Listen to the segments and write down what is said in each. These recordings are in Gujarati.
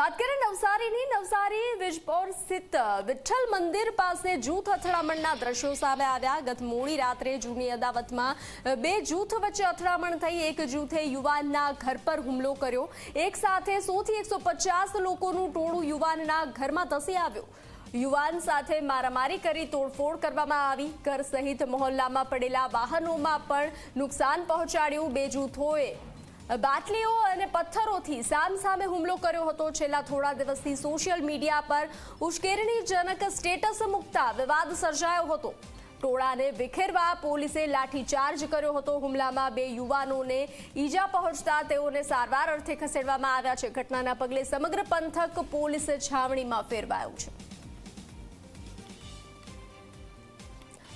વાત કરીએ નવસારીની. નવસારી વિજપોર સ્થિત વિઠ્ઠલ મંદિર પાસે જૂથ અથડામણના દ્રશ્યો સામે આવ્યા. ગત મોડી રાત્રે જૂની અદાવતમાં બે જૂથ વચ્ચે અથડામણ થઈ. એક જૂથે યુવાનના ઘર પર હુમલો કર્યો. એક સાથે સોથી એકસો લોકોનું ટોળું યુવાનના ઘરમાં ધસી આવ્યું. યુવાન સાથે મારામારી કરી તોડફોડ કરવામાં આવી. ઘર સહિત મહોલ્લામાં પડેલા વાહનોમાં પણ નુકસાન પહોંચાડ્યું. બે જૂથોએ બાટલીઓ અને પથ્થરોથી સામસામે હુમલો કર્યો હતો. છેલ્લા થોડા દિવસથી સોશિયલ મીડિયા પર ઉશ્કેરણીજનક સ્ટેટસ મૂકતા વિવાદ સર્જાયો હતો. ટોળાને વિખેરવા પોલીસે લાઠીચાર્જ કર્યો હતો. હુમલામાં બે યુવાનોને ઈજા પહોંચતા તેઓને સારવાર અર્થે ખસેડવામાં આવ્યા છે. ઘટનાના પગલે સમગ્ર પંથક પોલીસ છાવણીમાં ફેરવાયું છે.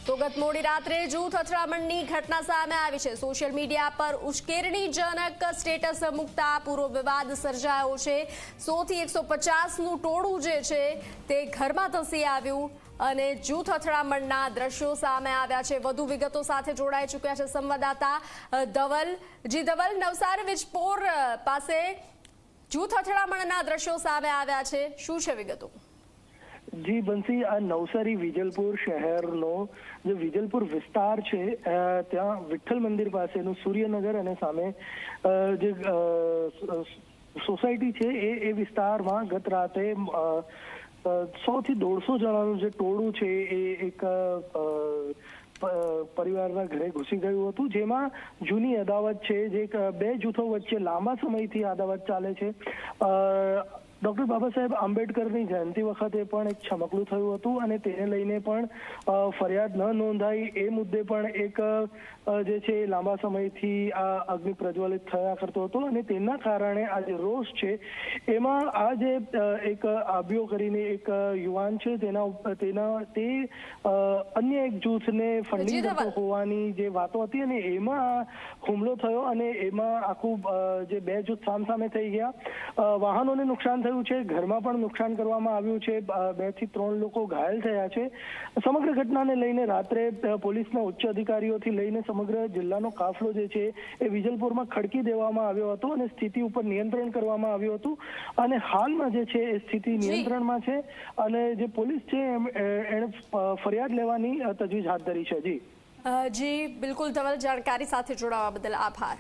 તો ગત મોડી રાત્રે જૂથ અથડામણની ઘટના સામે આવી છે. સોશિયલ મીડિયા પર ઉશ્કેરણીજનક સ્ટેટસ મૂકતા પૂરો વિવાદ સર્જાયો છે. સોથી એકસો પચાસનું ટોળું જે છે તે ઘરમાં ધસી આવ્યું અને જૂથ અથડામણના દ્રશ્યો સામે આવ્યા છે. વધુ વિગતો સાથે જોડાઈ ચૂક્યા છે સંવાદદાતા ધવલ. જી ધવલ નવસારી વિજપોર પાસે જૂથ અથડામણના દ્રશ્યો સામે આવ્યા છે. શું છે વિગતો? જી, બંસી, આ નવસારી વિજલપુર શહેરનો જે વિજલપુર વિસ્તાર છે ત્યાં વિઠ્ઠલ મંદિર પાસેનું સૂર્યનગર અને સામે જે સોસાયટી છે, એ એ વિસ્તારમાં ગત રાતે સો થી દોઢસો જણાનું જે ટોળું છે, એ એક પરિવારના ઘરે ઘૂસી ગયું હતું, જેમાં જૂની અદાવત છે, જે બે જૂથો વચ્ચે લાંબા સમયથી અદાવત ચાલે છે. ડોક્ટર બાબા સાહેબ આંબેડકરની જયંતિ વખતે પણ એક છમકલું થયું હતું અને તેને લઈને પણ ફરિયાદ ન નોંધાઈ. એ મુદ્દે પણ એક જે છે લાંબા સમયથી આ અગ્નિ પ્રજ્વલિત થયા કરતો હતો અને તેના કારણે આ જે રોષ છે. એમાં આ જે એક આબ્યો કરીને એક યુવાન છે તેના તેના તે અન્ય એક જૂથને ફંડિંગ કરતો હોવાની જે વાતો હતી અને એમાં હુમલો થયો અને એમાં આખું જે બે જૂથ સામસામે થઈ ગયા. વાહનોને નુકસાન થયું. છે ઘરમાં પણ નુકસાન કરવામાં આવ્યું છે બેથી ત્રણ લોકો ઘાયલ થયા છે. સમગ્ર ઘટનાને લઈને રાત્રે પોલીસના ઉચ્ચ અધિકારીઓથી લઈને સમગ્ર જિલ્લાનો કાફલો જે છે એ વિજલપુરમાં ખડકી દેવામાં આવ્યો હતો અને સ્થિતિ ઉપર નિયંત્રણ કરવામાં આવ્યું હતું. અને હાલમાં જે છે એ સ્થિતિ નિયંત્રણમાં છે અને જે પોલીસ છે એણે ફરિયાદ લેવાની તજવીજ હાથ ધરી છે. જી. જી બિલકુલ તમારી જાણકારી સાથે જોડાવા બદલ આભાર.